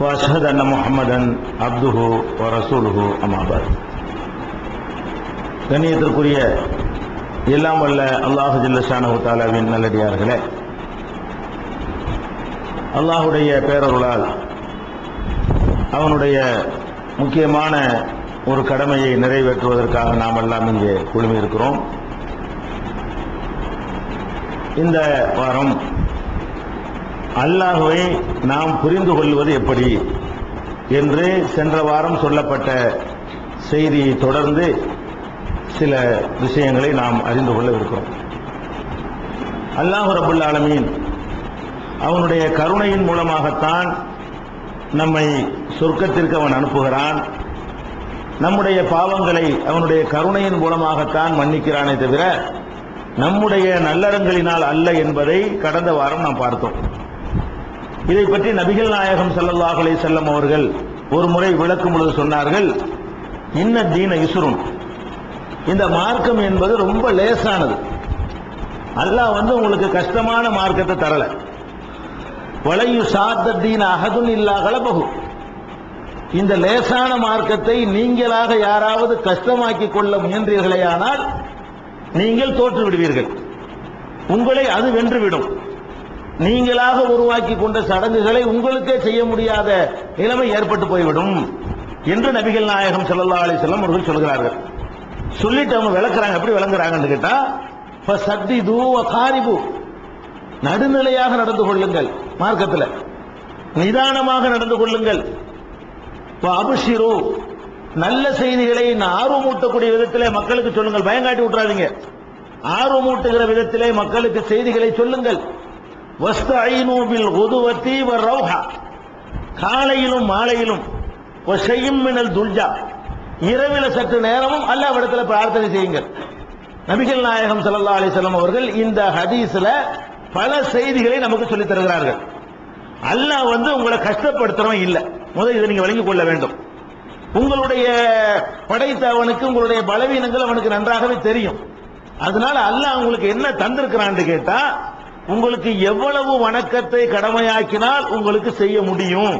واشهد ان محمدا عبده ورسوله اما بعد கண்ணியத்திற்குரிய எல்லாம் வல்ல அல்லாஹு ஜில்லஷானு தாலாவின் நல்லடியார்களே அல்லாஹுடைய பேரருளால் அவனுடைய முக்கியமான ஒரு கடமையை நிறைவேற்றுவதற்காக நாம் எல்லாம் இங்கே குழுமி இருக்கிறோம் இந்த வாரம் அல்லாஹுவை நாம் புரிந்து கொள்வது எப்படி? என்று சென்ற வாரம் சொல்லப்பட்ட செய்தியை தொடர்ந்து சில விஷயங்களை நாம் அறிந்து கொள்ளவிருக்கிறோம். அல்லாஹு ரபுல் ஆலமீன் அவனுடைய கருணையின் மூலமாகத்தான் நம்மை சொர்க்கத்திற்கு அவன் அனுப்புகிறான். நம்முடைய பாவங்களை அவனுடைய கருணையின் மூலமாகத்தான் மன்னிக்கிறானே தவிர நம்முடைய நல்லறங்களினால் அல்ல என்பதை கடந்த வாரம் நாம் பார்த்தோம். இதை பற்றி நபிகள் நாயகம் ஸல்லல்லாஹு அலைஹி செல்லம் அவர்கள் ஒரு முறை விளக்கும் பொழுது சொன்னார்கள். இன்ன தீன இசுரும் இந்த மார்க்கம் என்பது ரொம்ப லேசானது. அல்லாஹ் வந்து உங்களுக்கு கஷ்டமான மார்க்கத்தை தரல. வளையு சாத்த தீன அகதுன் இல்லா கலபகு இந்த லேசான மார்க்கத்தை நீங்களாக யாராவது கஷ்டமாக்கி கொள்ள முயன்றீர்களேயானால் நீங்கள் தோற்று விடுவீர்கள் உங்களை அது வென்றுவிடும். நீங்களாக உருவாக்கி கொண்ட சடங்குகளை உங்களுக்கே செய்ய முடியாத நிலைமை ஏற்பட்டு போய்விடும் என்று நபிகள் நாயகம் ஸல்லல்லாஹு அலி செல்லம் அவர்கள் சொல்கிறார்கள். சொல்லிட்டு அவங்க விளக்குறாங்க எப்படி விளங்குறாங்கன்னு கேட்டா சத்திது காரிபு. நடுநிலையாக நடந்து கொள்ளுங்கள் மார்க்கத்தில். நிதானமாக நடந்து கொள்ளுங்கள். அபிஷிரு. நல்ல செய்திகளை ஆர்வமூட்டக்கூடிய விதத்திலே மக்களுக்கு சொல்லுங்கள். பயங்காட்டி விட்டுறாதீங்க. ஆர்வமூட்டுகிற விதத்திலே மக்களுக்கு செய்திகளை சொல்லுங்கள். வஸ்தீனூபில் உதுவத்தி ரவுஹா காலையிலும் மாலையிலும் செய்யும் மினல் துல்ஜா. இரவில சற்று நேரமும் அல்லாவிடத்துல பிரார்த்தனை செய்யுங்கள். நபிகள் நாயகம் சல்லா அலிசல்லாம் அவர்கள் இந்த ஹதீஸ்ல பல செய்திகளை நமக்கு சொல்லித் தருகிறார்கள். அல்லாஹ் வந்து உங்களை கஷ்டப்படுத்துறவன் இல்லை. முதல் இதை நீங்க வழங்கிக் கொள்ள வேண்டும். உங்களுடைய படைத்த அவனுக்கு உங்களுடைய பலவீனங்கள் அவனுக்கு நன்றாகவே தெரியும். அதனால அல்லாஹ் உங்களுக்கு என்ன தந்திருக்கிறான்னு கேட்டா உங்களுக்கு எவ்வளவு வணக்கத்தை கடமையாக்கினால் உங்களுக்கு செய்ய முடியும்.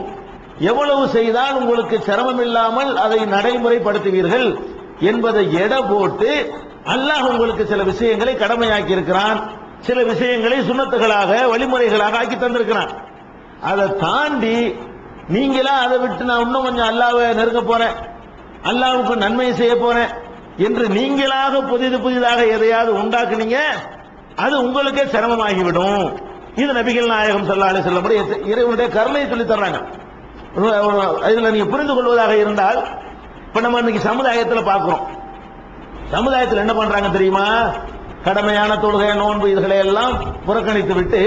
எவ்வளவு செய்தால் உங்களுக்கு சிரமம் இல்லாமல் அதை நடைமுறைப்படுத்துவீர்கள் என்பதை எடை போட்டு அல்லாஹ் உங்களுக்கு சில விஷயங்களை கடமையாக்கி இருக்கிறான் சில விஷயங்களை சுண்ணத்துகளாக வழிமுறைகளாக ஆக்கி தந்திருக்கிறான். அதை தாண்டி நீங்களா அதை விட்டு நான் இன்னும் கொஞ்சம் அல்லாவை நெருங்க போறேன் அல்லாவுக்கு நன்மை செய்ய போறேன் என்று நீங்களாக புதிது புதிதாக எதையாவது உண்டாக்குனீங்க அது உங்களுக்கே சிரமமாகிவிடும். இது நபிகள் நாயகம் சொல்லாலே சொல்லப்படி இறைவனுடைய கருணையை சொல்லி தர்றாங்க. இதுல நீங்க புரிந்து கொள்வதாக இருந்தால் இப்ப நம்ம இன்னைக்கு சமுதாயத்தில் பார்க்கிறோம். சமுதாயத்தில் என்ன பண்றாங்க தெரியுமா? கடமையான தொழுகை நோன்பு இதுகளை எல்லாம் புறக்கணித்து விட்டு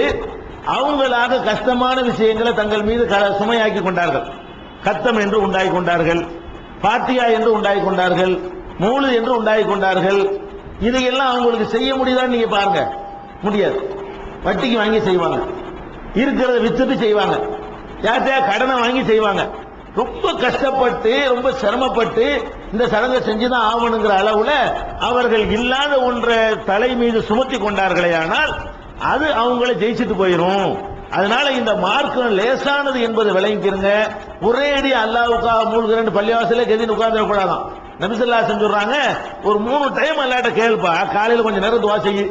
அவங்களாக கஷ்டமான விஷயங்களை தங்கள் மீது சுமையாக்கி கொண்டார்கள். கத்தம் என்று உண்டாகி கொண்டார்கள். பாத்தியா என்று உண்டாகி கொண்டார்கள். மூலு என்று உண்டாகி கொண்டார்கள். இதையெல்லாம் அவங்களுக்கு செய்ய முடியுதான்னு நீங்க பாருங்க. முடியாது. வட்டிக்கு வாங்கி செய்வாங்க. இருக்கிறத வித்துட்டு செய்வாங்க. யார்கிட்டயா கடனை வாங்கி செய்வாங்க. ரொம்ப கஷ்டப்பட்டு ரொம்ப சிரமப்பட்டு இந்த சடங்கை செஞ்சுதான் ஆகணுங்கிற அளவுல அவர்கள் இல்லாத ஒன்றை தலை மீது சுமத்தி கொண்டார்களே ஆனால் அது அவங்கள ஜெயிச்சுட்டு போயிடும் அதனால இந்த மார்க்கம் லேசானது என்பது விளங்கிக்கிறங்க ஒரே அடி அல்லாவுக்காக மூழ்கிறேன்னு பள்ளிவாசல கெதின்னு உட்கார்ந்து கூடாதான் நபிசல்லா செஞ்சுடுறாங்க ஒரு மூணு டைம் அல்லாட்ட கேள்ப்பா காலையில கொஞ்ச நேரம் துவா செய்யு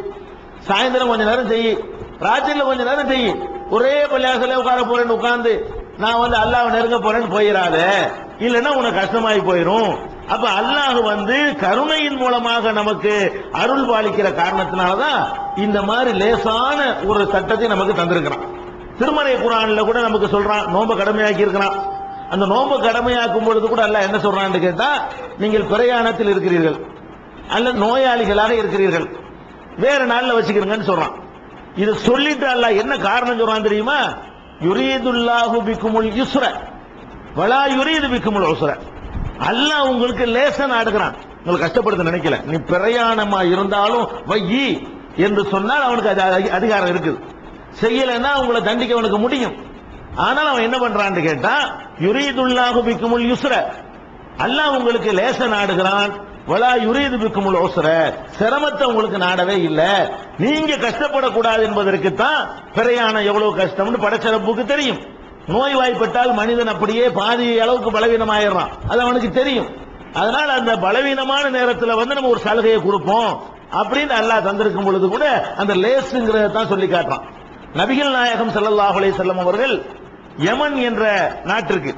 சாயந்தரம் கொஞ்ச நேரம் செய்யு ராத்திரியில் கொஞ்ச நேரம் செய்யு ஒரே பள்ளியாசல உட்கார போறேன்னு உட்கார்ந்து நான் வந்து அல்லாவை நெருங்க போறேன்னு போயிடாத இல்லைன்னா உனக்கு கஷ்டமாயி போயிடும் அப்ப அல்லாஹ் வந்து கருணையின் மூலமாக நமக்கு அருள் பாலிக்கிற காரணத்தினாலதான் இந்த மாதிரி லேசான ஒரு சட்டத்தை நமக்கு தந்திருக்கிறான். திருமலை குரான்ல கூட நமக்கு சொல்றான் நோம்ப கடமையாக்கி இருக்கிறான் அந்த நோம்பு கடமையாக்கும் பொழுது கூட அல்ல என்ன சொல்றான்னு கேட்டா நீங்கள் பிரயாணத்தில் இருக்கிறீர்கள். அல்ல நோயாளிகளாக இருக்கிறீர்கள். வேற நாள்ல வச்சுக்கிறீங்கன்னு சொல்றான். இது சொல்லிட்டு அல்ல என்ன காரணம் சொல்றான் தெரியுமா? யுரீதுல்லாஹு பிக்குமுல் யுஸ்ர. வலா யுரீது பிக்குமுல் உஸ்ர. அல்ல உங்களுக்கு லேசா நாடுகிறான் உங்களுக்கு கஷ்டப்படுத்த நினைக்கல. நீ பிரயாணமா இருந்தாலும் வையி என்று சொன்னால் அவனுக்கு அது அதிகாரம் இருக்குது. செய்யலைன்னா உங்களை தண்டிக்க அவனுக்கு முடியும். ஆனால் அவன் என்ன பண்றான்னு கேட்டா யுரீதுல்லாஹு பிக்குமுல் யுஸ்ர. அல்லாஹ் உங்களுக்கு லேச நாடுகிறான். வலா யுரீது பிக்குமுல் ஓசர சிரமத்தை உங்களுக்கு நாடவே இல்ல. நீங்க கஷ்டப்படக்கூடாது என்பதற்கு தான் பிரயாணம் எவ்வளவு கஷ்டம்னு படைச்சிறப்புக்கு தெரியும். நோய் வாய்ப்பட்டால் மனிதன் அப்படியே பாதி அளவுக்கு பலவீனமாயிடுறான். அது அவனுக்கு தெரியும். அதனால அந்த பலவீனமான நேரத்துல வந்து நம்ம ஒரு சலுகையை கொடுப்போம் அப்படின்னு அல்லாஹ் தந்திருக்கும் பொழுது கூட அந்த லேசுங்கிறத தான் சொல்லி காட்டுறான். நபிகள் நாயகம் ஸல்லல்லாஹு அலைஹி அவர்கள் யமன் என்ற நாட்டிற்கு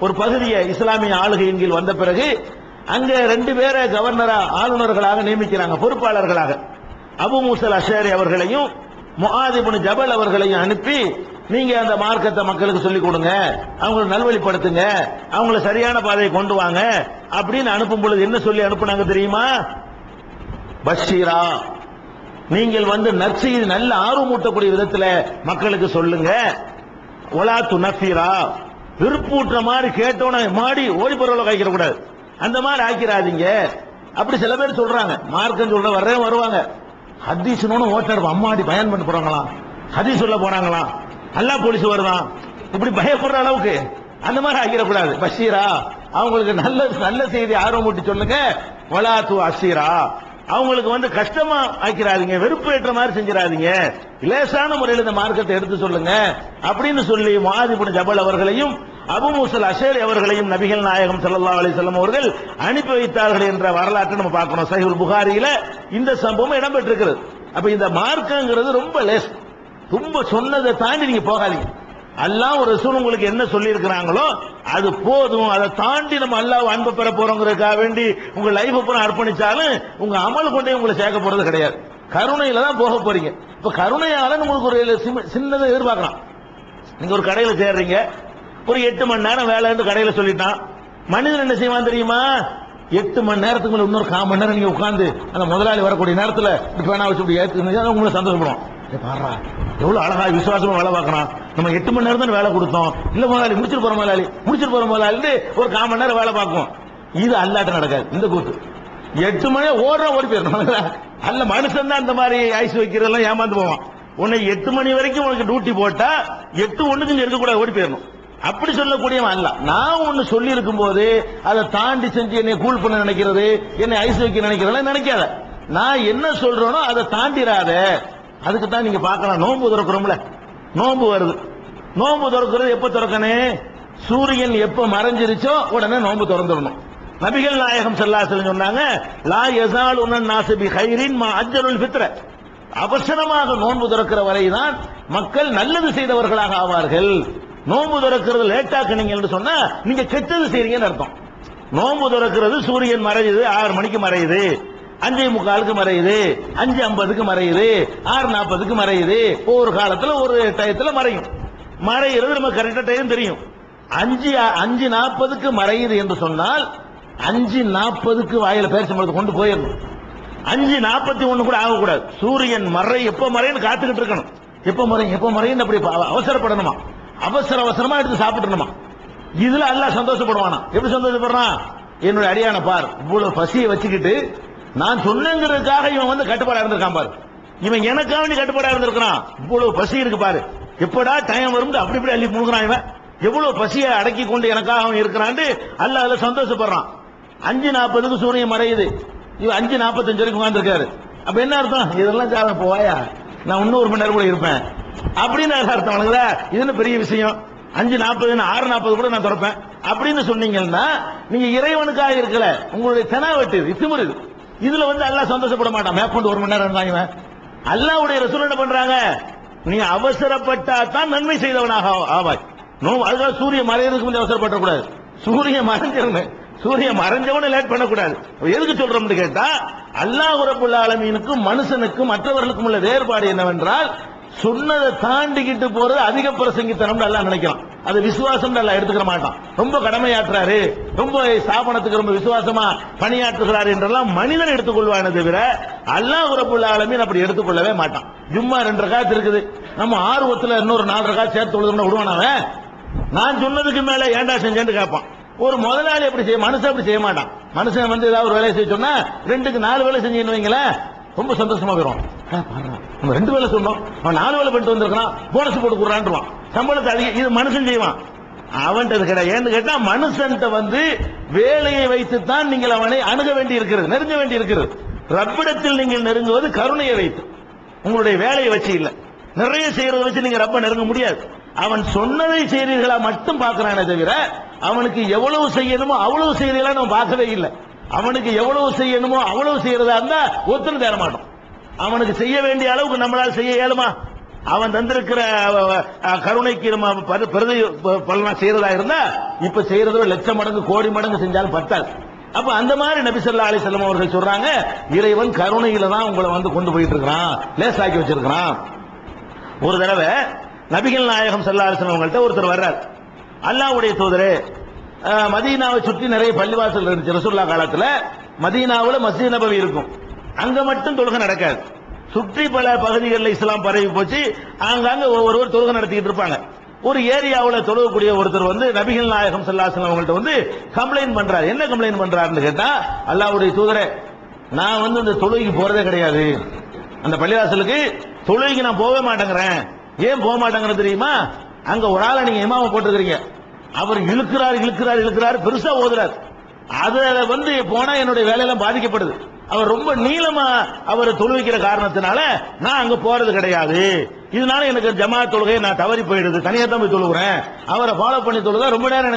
ஒரு பகுதியை இஸ்லாமிய ஆளுகையின் கீழ் வந்த பிறகு அங்க ரெண்டு பேரை கவர்னரா ஆளுநர்களாக நியமிக்கிறாங்க பொறுப்பாளர்களாக. அபு மூசல் அஷேரி அவர்களையும் முஆதிபுன் ஜபல் அவர்களையும் அனுப்பி நீங்க அந்த மார்க்கத்தை மக்களுக்கு சொல்லிக் கொடுங்க அவங்களை நல்வழிப்படுத்துங்க அவங்கள சரியான பாதையை கொண்டு வாங்க அப்படின்னு அனுப்பும் பொழுது என்ன சொல்லி அனுப்புனாங்க தெரியுமா? பஷீரா. நீங்கள் வந்து நற்செய்தி நல்ல ஆர்வமூட்டக்கூடிய விதத்துல மக்களுக்கு சொல்லுங்க ஒலா நசீரா விருப்பூட்டுற மாதிரி கேட்டோன மாடி ஓடி போறவள காய்க்கிற கூடாது அந்த மாதிரி ஆக்கிறாதீங்க அப்படி சில பேர் சொல்றாங்க. மார்க்கம் சொல்ற வர்றே வருவாங்க. ஹதீஸ்னு ஓட்டர் அம்மாடி பயன் பண்ண போறாங்களாம். ஹதீஸ் சொல்ல போறாங்களாம். அல்லா போலீஸ் வருதான். இப்படி பயப்படுற அளவுக்கு அந்த மாதிரி ஆக்கிடக்கூடாது. பஷீரா அவங்களுக்கு நல்ல நல்ல செய்தி ஆர்வம் ஊட்டி சொல்லுங்க. வலாத்து அசீரா அவங்களுக்கு வந்து கஷ்டமா ஆக்கிறாதீங்க வெறுப்பு ஏற்ற மாதிரி செஞ்சிடாதீங்க லேசான முறையில் இந்த மார்க்கத்தை எடுத்து சொல்லுங்க அப்படின்னு சொல்லி மாதிபுன் ஜபல் அவர்களையும் அபு மூசல் அஷேரி அவர்களையும் நபிகள் நாயகம் சல்லா அலிசல்லம் அவர்கள் அனுப்பி வைத்தார்கள் என்ற வரலாற்றை நம்ம பார்க்கணும். சஹீஹுல் புகாரியில இந்த சம்பவம் இடம்பெற்றிருக்கிறது. அப்ப இந்த மார்க்கங்கிறது ரொம்ப லேஸ். ரொம்ப சொன்னதை தாண்டி நீங்க போகாதீங்க. அல்லாஹ் ஒரு ரசூல் உங்களுக்கு என்ன சொல்லி இருக்கிறாங்களோ அது போதும். அதை தாண்டி நம்ம அல்லாஹ் அன்பு பெற போறோங்கிறதுக்காக வேண்டி உங்க லைஃப் பூரா அர்ப்பணிச்சாலும் உங்க அமல் கொண்டே உங்களை சேர்க்க போறது கிடையாது. கருணையில தான் போக போறீங்க. இப்ப கருணையால உங்களுக்கு ஒரு சின்னதை எதிர்பார்க்கலாம் நீங்க ஒரு கடையில சேர்றீங்க. ஒரு எட்டு மணி நேரம் வேலை இருந்து கடையில சொல்லிட்டான். மனிதன் என்ன செய்வான் தெரியுமா? எட்டு மணி நேரத்துக்கு மேல இன்னொரு கால் மணி நேரம் நீங்க உட்காந்து அந்த முதலாளி வரக்கூடிய நேரத்தில் இப்ப வேணா வச்சு இப்படி உங்களை சந்தோஷப்படுவோம் ஏய் எவ்வளவு அழகா விசுவாசமா வேலை பார்க்கறான். நம்ம எட்டு மணி நேரம் தான் வேலை கொடுத்தோம். இல்ல முதலாளி முடிச்சிட்டு போற முதலாளி. முடிச்சிட்டு போற முதலாளி ஒரு கால் மணி நேரம் வேலை பார்க்கும். இது அல்லாட்ட நடக்காது. இந்த கூத்து. எட்டு மணி ஓடுற ஓடி போயிடணும் அல்ல மனுஷன் தான் இந்த மாதிரி ஐஸ் வைக்கிறதெல்லாம் ஏமாந்து போவான். உன்னை எட்டு மணி வரைக்கும் உனக்கு டியூட்டி போட்டா எட்டு ஒண்ணுக்கு இருக்கக்கூடாது ஓடி போயிடணும். அப்படி சொல்லக்கூடியவன் அல்ல. நான் ஒண்ணு சொல்லி இருக்கும் போது அதை தாண்டி செஞ்சு என்னை கூல் பண்ண நினைக்கிறது என்னை ஐஸ் வைக்க நினைக்கிறதெல்லாம் நினைக்காத. நான் என்ன சொல்றேனோ அதை தாண்டிடாத. அதுக்கு தான் நீங்க பார்க்கலாம். நோன்பு திறக்கிறோம்ல. நோன்பு வருது. நோன்பு திறக்கிறது எப்ப திறக்கணும்? சூரியன் எப்ப மறைஞ்சிருச்சோ உடனே நோன்பு திறந்துடணும். நபிகள் நாயகம் ஸல்லல்லாஹு சொன்னாங்க லா எசால் உனன் நாசிபி ஹைரின் மா அஜ்ஜலுல் ஃபித்ர. அவசரமாக நோன்பு திறக்கிற வரைதான் மக்கள் நல்லது செய்தவர்களாக ஆவார்கள். நோன்பு திறக்கிறது லேட்டாக்குனீங்க என்று சொன்னா நீங்க கெட்டது செய்றீங்கன்னு அர்த்தம். நோன்பு திறக்கிறது சூரியன் மறையுது ஆறு மணிக்கு மறையுது. அஞ்சே முக்காலுக்கு மறையுது அஞ்சு ஐம்பதுக்கு மறையுது ஆறு நாற்பதுக்கு மறையுது. ஒவ்வொரு காலத்துல ஒரு டயத்துல மறையும். மறைகிறது நம்ம கரெக்டா டைம் தெரியும். அஞ்சு அஞ்சு நாற்பதுக்கு மறையுது என்று சொன்னால் அஞ்சு நாற்பதுக்கு வாயில பேரிச்சம்பழத்தை கொண்டு போயிடணும். அஞ்சு நாற்பத்தி ஒண்ணு கூட ஆகக்கூடாது. சூரியன் மறை எப்ப மறைன்னு காத்துக்கிட்டு இருக்கணும். எப்ப மறையும் எப்ப மறையும் அப்படி அவசரப்படணுமா? அவசர அவசரமா எடுத்து சாப்பிடணுமா இதுல எல்லாம் சந்தோஷப்படுவானா? எப்படி சந்தோஷப்படுறான்? என்னுடைய அடியான பார். இவ்வளவு பசியை வச்சுக்கிட்டு நான் சொன்னேங்கிறதுக்காக இவன் வந்து கட்டுப்பாடா இருந்திருக்கான் பாரு. இவன் எனக்காக வேண்டி கட்டுப்பாடா இருந்திருக்கிறான். இவ்வளவு பசி இருக்கு பாரு. எப்படா டைம் வரும் அப்படி இப்படி அள்ளி முழுகிறான் இவன். எவ்வளவு பசியை அடக்கி கொண்டு எனக்காக அவன் இருக்கிறான் அல்ல அதுல சந்தோஷப்படுறான். அஞ்சு நாற்பதுக்கு சூரியன் மறையுது. இவன் அஞ்சு நாற்பத்தஞ்சு வரைக்கும் உட்காந்துருக்காரு அப்ப என்ன அர்த்தம்? இதெல்லாம் சாதனை போவாயா? நான் இன்னும் ஒரு மணி நேரம் கூட இருப்பேன். அப்படின்னு அர்த்தம் வணங்குதா இது என்ன பெரிய விஷயம்? அஞ்சு நாற்பது ஆறு நாற்பது கூட நான் திறப்பேன். அப்படின்னு சொன்னீங்கன்னா நீங்க இறைவனுக்காக இருக்கல. உங்களுடைய தெனாவட்டு இது திமிரு இதுல வந்து அல்லாஹ் சந்தோஷப்பட மாட்டான். மேற்கொண்டு ஒரு மணி நேரம் இருந்தாங்க அல்லாவுடைய ரசூல் என்ன பண்றாங்க? நீ அவசரப்பட்டா தான் நன்மை செய்தவனாக ஆவாய். நோ அதுக்காக சூரியன் மறையறதுக்கு முந்தைய அவசரப்பட கூடாது சூரியன் மறைஞ்சிடணும் சூரியன் மறைஞ்சவன லேட் பண்ணக்கூடாது. எதுக்கு சொல்றோம்னு கேட்டா அல்லாஹ் ரப்புல் ஆலமீனுக்கும் மனுஷனுக்கும் மற்றவர்களுக்கும் உள்ள வேறுபாடு என்னவென்றால் சொன்னதை தாண்டிக்கிட்டு போறது அதிக பிரசங்கித்தனம் நல்லா நினைக்கலாம். அது விசுவாசம் நல்லா எடுத்துக்கிற மாட்டான். ரொம்ப கடமையாற்றுறாரு. ரொம்ப ஸ்தாபனத்துக்கு ரொம்ப விசுவாசமா பணியாற்றுகிறார் என்றெல்லாம் மனிதன் எடுத்துக்கொள்வானே தவிர அல்லாஹ் ரப்புல் ஆலமீன் அப்படி எடுத்துக்கொள்ளவே மாட்டான். ஜும்மா ரெண்டு காத்து இருக்குது. நம்ம ஆர்வத்துல இன்னொரு நாலு காசு சேர்த்து விடுவோம்னா விடுவான் அவன்? நான் சொன்னதுக்கு மேல ஏன்டா செஞ்சேன்னு கேட்பான். ஒரு முதலாளி அப்படி செய்ய மனுஷன் அப்படி செய்ய மாட்டான். மனுஷன் வந்து ஏதாவது ஒரு வேலையை செய்ய சொன்னா ரெண்டுக்கு நாலு வேலை செஞ்சுன்னு வைங்களேன் ரொம்ப சந்தோஷமா போயிடும் நம்ம ரெண்டு வேலை சொன்னோம். அவன் நாலு வேலை பண்ணிட்டு வந்திருக்கான் போனஸ் போட்டு கொடுறான்றான் சம்பளத்தை அதிகம் இது மனுஷன் செய்வான். அவன்கிட்ட கிடையாது. ஏன்னு கேட்டா மனுஷன்கிட்ட வந்து வேலையை வைத்துத்தான் நீங்கள் அவனை அணுக வேண்டி இருக்கிறது நெருங்க வேண்டி இருக்கிறது ரப்பிடத்தில் நீங்கள் நெருங்குவது கருணையை வைத்து. உங்களுடைய வேலையை வச்சு இல்லை. நிறைய செய்யறத வச்சு நீங்க ரப்ப நெருங்க முடியாது. அவன் சொன்னதை செய்கிறீர்களா மட்டும் பார்க்கிறானே தவிர அவனுக்கு எவ்வளவு செய்யணுமோ அவ்வளவு செய்கிறீர்களா நம்ம பார்க்கவே இல்லை. அவனுக்கு எவ்வளவு செய்யணுமோ அவ்வளவு செய்யறதா இருந்தா ஒத்துன்னு தேர மாட்டோம் அவனுக்கு செய்ய வேண்டிய அளவுக்கு நம்மளால் செய்ய இயலுமா? அவன் தந்திருக்கிற கருணைக்கு நம்ம பிரதி ப- பலனா செய்யறதா இருந்தா இப்ப செய்யறதோ லட்சம் மடங்கு கோடி மடங்கு செஞ்சாலும் பத்தாது. அப்ப அந்த மாதிரி நபி ஸல்லல்லாஹு அலைஹி அவர்கள் சொல்றாங்க இறைவன் கருணையில தான் உங்களை வந்து கொண்டு போயிட்டு இருக்கிறான் லேசாக்கி வச்சிருக்கிறான். ஒரு தடவை நபிகள் நாயகம் செல்லா அலிசல்லம் அவங்கள்ட்ட ஒருத்தர் வர்றார். அல்லாவுடைய தூதரே மதீனாவை சுற்றி நிறைய பள்ளிவாசல் இருந்துச்சு ரசுல்லா காலத்துல. மதீனாவில் மஸ்ஜித் நபவி இருக்கும். அங்க மட்டும் தொழுகை நடக்காது. சுற்றி பல பகுதிகளில் இஸ்லாம் பரவி போச்சு. ஆங்காங்க ஒவ்வொருவர் தொழுகை நடத்திக்கிட்டு இருப்பாங்க. ஒரு ஏரியாவில் தொழுகக்கூடிய ஒருத்தர் வந்து நபிகள் நாயகம் செல்லாசன் அவங்கள்ட்ட வந்து கம்ப்ளைண்ட் பண்றாரு. என்ன கம்ப்ளைண்ட் பண்றாருன்னு கேட்டா அல்லாவுடைய தூதரே நான் வந்து இந்த தொழுகைக்கு போறதே கிடையாது. அந்த பள்ளிவாசலுக்கு தொழுகைக்கு நான் போகவே மாட்டேங்கிறேன். ஏன் போக மாட்டேங்கிறது தெரியுமா? அங்க ஒரு ஆளை நீங்க இமாம போட்டுக்கிறீங்க அவர் இழுக்கிறார் இழுக்கிறார் இழுக்கிறார் பெருசா ஓதுறார். அதுல வந்து போனா என்னுடைய வேலையெல்லாம் பாதிக்கப்படுது. அவர் ரொம்ப நீளமா அவர் தொழுவிக்கிற காரணத்தினால நான் அங்க போறது கிடையாது. இதனால எனக்கு ஜமா தொழுகை நான் தவறி போயிடுது. தனியா தான் போய் தொழுகிறேன் அவரை ஃபாலோ பண்ணி தொழுதா ரொம்ப நேரம்